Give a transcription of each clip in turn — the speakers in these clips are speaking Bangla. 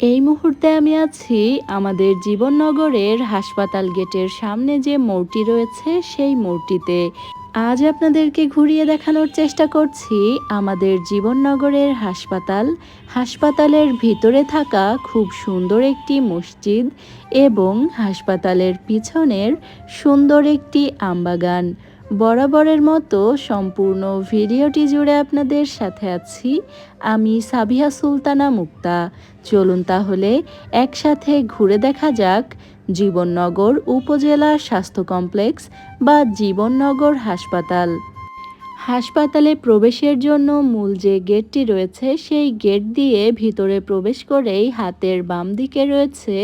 এই মুহূর্তে আমি আছি আমাদের জীবননগরের হাসপাতাল গেটের সামনে যে মোড়টি রয়েছে সেই মোড়টিতে আজ আপনাদেরকে ঘুরিয়ে দেখানোর চেষ্টা করছি আমাদের জীবননগরের হাসপাতাল। হাসপাতালের ভিতরে থাকা খুব সুন্দর একটি মসজিদ এবং হাসপাতালের পিছনের সুন্দর একটি আমবাগান। বরাবরের মতো সম্পূর্ণ ভিডিওটি জুড়ে আপনাদের সাথে আছি আমি সাবিহা সুলতানা মুক্তা। চলুন তাহলে একসাথে ঘুরে দেখা যাক জীবননগর উপজেলা স্বাস্থ্য কমপ্লেক্স বা জীবননগর হাসপাতাল। হাসপাতালে প্রবেশের জন্য মূল যে গেটটি রয়েছে, সেই গেট দিয়ে ভিতরে প্রবেশ করেই হাতের বাম দিকে রয়েছে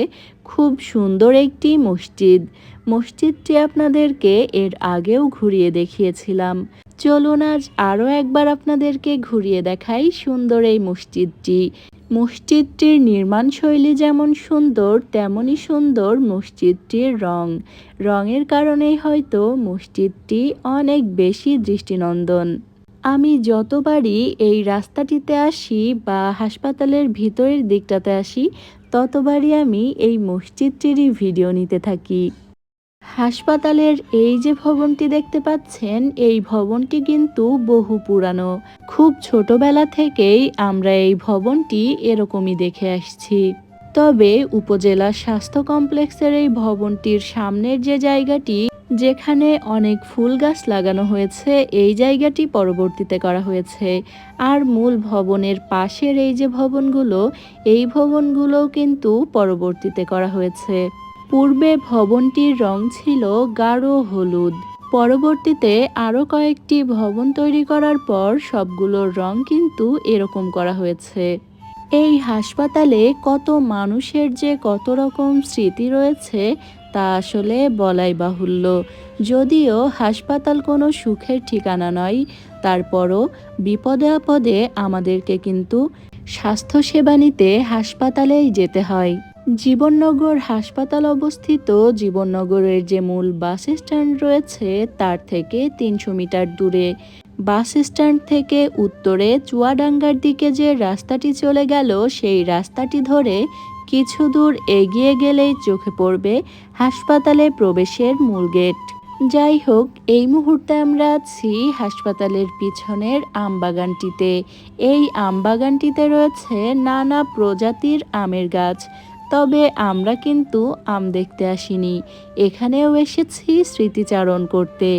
খুব সুন্দর একটি মসজিদ। মসজিদটি আপনাদেরকে এর আগেও ঘুরিয়ে দেখিয়েছিলাম। চলুন আজ আরও একবার আপনাদেরকে ঘুরিয়ে দেখাই সুন্দর এই মসজিদটি। মসজিদটির নির্মাণ শৈলী যেমন সুন্দর তেমনই সুন্দর মসজিদটির রং। রঙের কারণেই হয়তো মসজিদটি অনেক বেশি দৃষ্টিনন্দন। আমি যতবারই এই রাস্তাটিতে আসি বা হাসপাতালের ভিতরের দিকটাতে আসি, ততবারই আমি এই মসজিদটিরই ভিডিও নিতে থাকি। হাসপাতালের এই যে ভবনটি দেখতে পাচ্ছেন, এই ভবনটি কিন্তু বহু পুরানো। খুব ছোটবেলা থেকেই আমরা এই ভবনটি এরকমই দেখে আসছি। তবে উপজেলা স্বাস্থ্য কমপ্লেক্সের এই ভবনটির সামনের যে জায়গাটি, যেখানে অনেক ফুল গাছ লাগানো হয়েছে, এই জায়গাটি পরবর্তীতে করা হয়েছে। আর মূল ভবনের পাশের এই যে ভবনগুলো, এই ভবনগুলোও কিন্তু পরবর্তীতে করা হয়েছে। পূর্বে ভবনটির রং ছিল গাঢ় হলুদ। পরবর্তীতে আরও কয়েকটি ভবন তৈরি করার পর সবগুলোর রং কিন্তু এরকম করা হয়েছে। এই হাসপাতালে কত মানুষের যে কত রকম স্মৃতি রয়েছে, তা আসলে বলাই বাহুল্য। যদিও হাসপাতাল কোনো সুখের ঠিকানা নয়, তারপরও বিপদে আপদে আমাদেরকে কিন্তু স্বাস্থ্যসেবা নিতে হাসপাতালেই যেতে হয়। জীবননগর হাসপাতাল অবস্থিত। জীবননগরের যে মূল বাস স্ট্যান্ড রয়েছে, তার থেকে তিনশো মিটার দূরে। বাস স্ট্যান্ড থেকে উত্তরে চুয়াডাঙ্গার দিকে যে রাস্তাটি চলে গেল, সেই রাস্তাটি ধরে কিছু দূর এগিয়ে গেলেই চোখে পড়বে হাসপাতালে প্রবেশের মূল গেট। যাই হোক, এই মুহূর্তে আমরা আছি হাসপাতালের পিছনের আমবাগানটিতে। এই আমবাগানটিতে রয়েছে নানা প্রজাতির আমের গাছ। তবে আমরা কিন্তু আম দেখতে আসিনি। এখানেও এসেছি স্মৃতিচারণ করতে।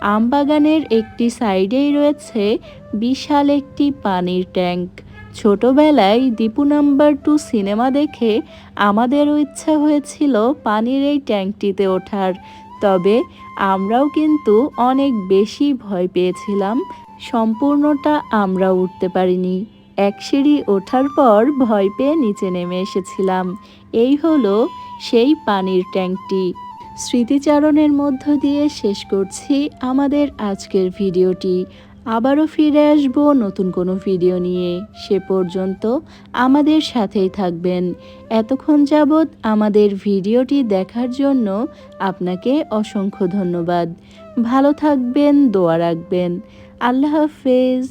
আমবাগানের একটি সাইডেই রয়েছে বিশাল একটি পানির ট্যাঙ্ক। ছোটবেলায় দীপু নাম্বার টু সিনেমা দেখে আমাদেরও ইচ্ছা হয়েছিল পানির এই ট্যাঙ্কটিতে ওঠার। তবে আমরাও কিন্তু অনেক বেশি ভয় পেয়েছিলাম। সম্পূর্ণটা আমরা উঠতে পারিনি। এক সিঁড়ি ওঠার পর ভয় পেয়ে নিচে নেমে এসেছিলাম। এই হলো সেই পানির ট্যাঙ্কটি। স্মৃতিচারণের মধ্য দিয়ে শেষ করছি আমাদের আজকের ভিডিওটি। আবারও ফিরে আসব নতুন কোনো ভিডিও নিয়ে। সে পর্যন্ত আমাদের সাথেই থাকবেন। এতক্ষণ যাবৎ আমাদের ভিডিওটি দেখার জন্য আপনাকে অসংখ্য ধন্যবাদ। ভালো থাকবেন, দোয়া রাখবেন। আল্লাহ হাফেজ।